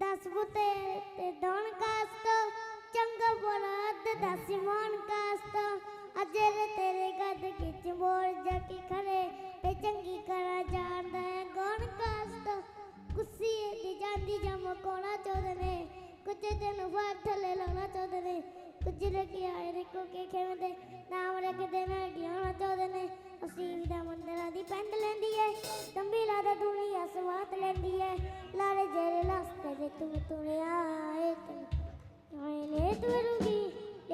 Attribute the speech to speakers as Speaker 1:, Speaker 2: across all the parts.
Speaker 1: ਦਸ ਬੁੱਤੇ ਤੇ ਦੋਣ ਕਾਸਤ, ਚੰਗਾ ਬੋਲਾ ਅੱਧ ਦਸ ਮਾਨ ਕਾਸਤ। ਅਜੇ ਰੇ ਤੇਰੇ ਗੱਦ ਕਿਚ ਮੋੜ ਜਾ ਕੇ ਖੜੇ ਤੇ ਚੰਗੀ ਕਰਾ ਜਾਣਦਾ ਹੈ ਗੌਣ ਕਾਸਤ। ਕੁੱਸੀ ਦੀ ਜਾਂਦੀ ਜਮ ਕੋਣਾ ਚੋਦਨੇ, ਕੁਝ ਦਿਨ ਬਾਅਦ ਥੱਲੇ ਲਾਉਣਾ ਚਾਹੁੰਦੇ ਨੇ ਕੁਝ ਲੱਗੀ ਆਏ ਰੇ ਕੋ ਕੇ ਖੇਵਦੇ ਨਾਮ ਰੱਖਦੇ ਨਾ ਗਿਆਣਾ ਚਾਹੁੰਦੇ ਨੇ ਅਸੀਂ ਵੀ ਦਾ ਮੰਦਰਾਂ ਦੀ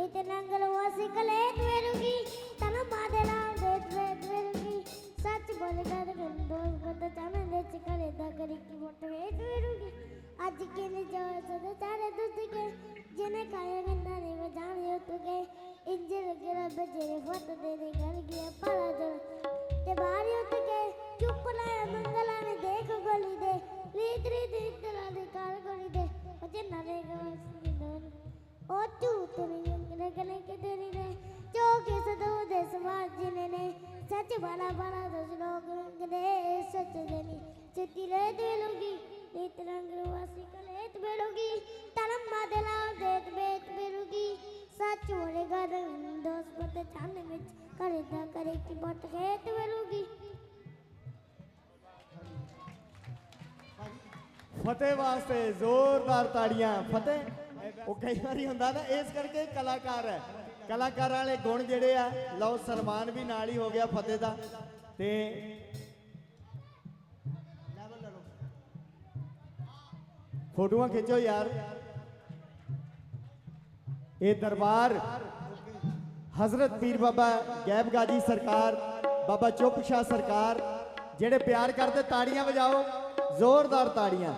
Speaker 1: ਲੈ ਤੇ ਨੰਗਲ ਵਾਸੀ ਕਲੇ ਤੁਰੂਗੀ ਤਨ ਮਾਦੇ ਨਾਮ ਦੇ ਤੁਰੂਗੀ ਸੱਚ ਬੋਲ ਕਰ ਗੰਦੋ ਬਤ ਚਾਹਨੇ ਦੇ ਚ ਕਰੇ ਦਾ ਕਰੀ ਕੀ ਮੋਟ ਵੇ ਤੁਰੂਗੀ ਅੱਜ ਕਿਨੇ ਜੋ ਸਦ ਚਾਰੇ ਦੁੱਧ ਕੇ ਜਿਹਨੇ ਖਾਇਆ ਗੰਦਾ ਨੇ ਵਜਾਣੇ ਉੱਤ ਗਏ ਇੰਜਰ ਗਰਾ ਬਜਰੇ ਫਤ ਦੇ ਸੱਚ ਬਾਲਾ ਦਸ ਲੋਕ ਰੰਗਦੇ ਸੱਚ ਦੇਨੀ ਚਿੱਤੀ ਰਹਿ ਦੇ ਲੋਗੀ। ਨੀਤ ਰੰਗ ਰਵਾਸੀ ਕਲੇਤ ਬੇੜੋਗੀ ਤਲਮ ਮਾਦਲਾ ਦੇਤ ਬੇਤ ਬੇੜੋਗੀ ਸੱਚ ਹੋਏਗਾ ਰੰਗ ਦੋਸ ਪਤ ਚਾਹਨੇ ਵਿੱਚ ਕਰਦਾ ਕਰੇ ਕੀ ਬਟ ਖੇਤ ਬੇੜੋਗੀ
Speaker 2: ਫਤਿਹ ਵਾਸਤੇ ਜ਼ੋਰਦਾਰ ਤਾੜੀਆਂ, ਫਤਿਹ। ਉਹ ਕਈ ਵਾਰੀ ਹੁੰਦਾ ਨਾ, ਇਸ ਕਰਕੇ ਕਲਾਕਾਰ ਹੈ। ਕਲਾਕਾਰਾਂ ਵਾਲੇ ਗੁਣ ਜਿਹੜੇ ਆ, ਲਓ ਸਨਮਾਨ ਵੀ ਨਾਲ ਹੀ ਹੋ ਗਿਆ ਫਤਿਹ ਦਾ। ਤੇ ਫੋਟੋਆਂ ਖਿੱਚੋ ਯਾਰ। ਇਹ ਦਰਬਾਰ ਹਜ਼ਰਤ ਪੀਰ ਬਾਬਾ ਗੈਬ ਗਾਜੀ ਸਰਕਾਰ, ਬਾਬਾ ਚੁੱਪ ਸ਼ਾਹ ਸਰਕਾਰ, ਜਿਹੜੇ ਪਿਆਰ ਕਰਦੇ ਤਾੜੀਆਂ ਵਜਾਓ, ਜ਼ੋਰਦਾਰ ਤਾੜੀਆਂ।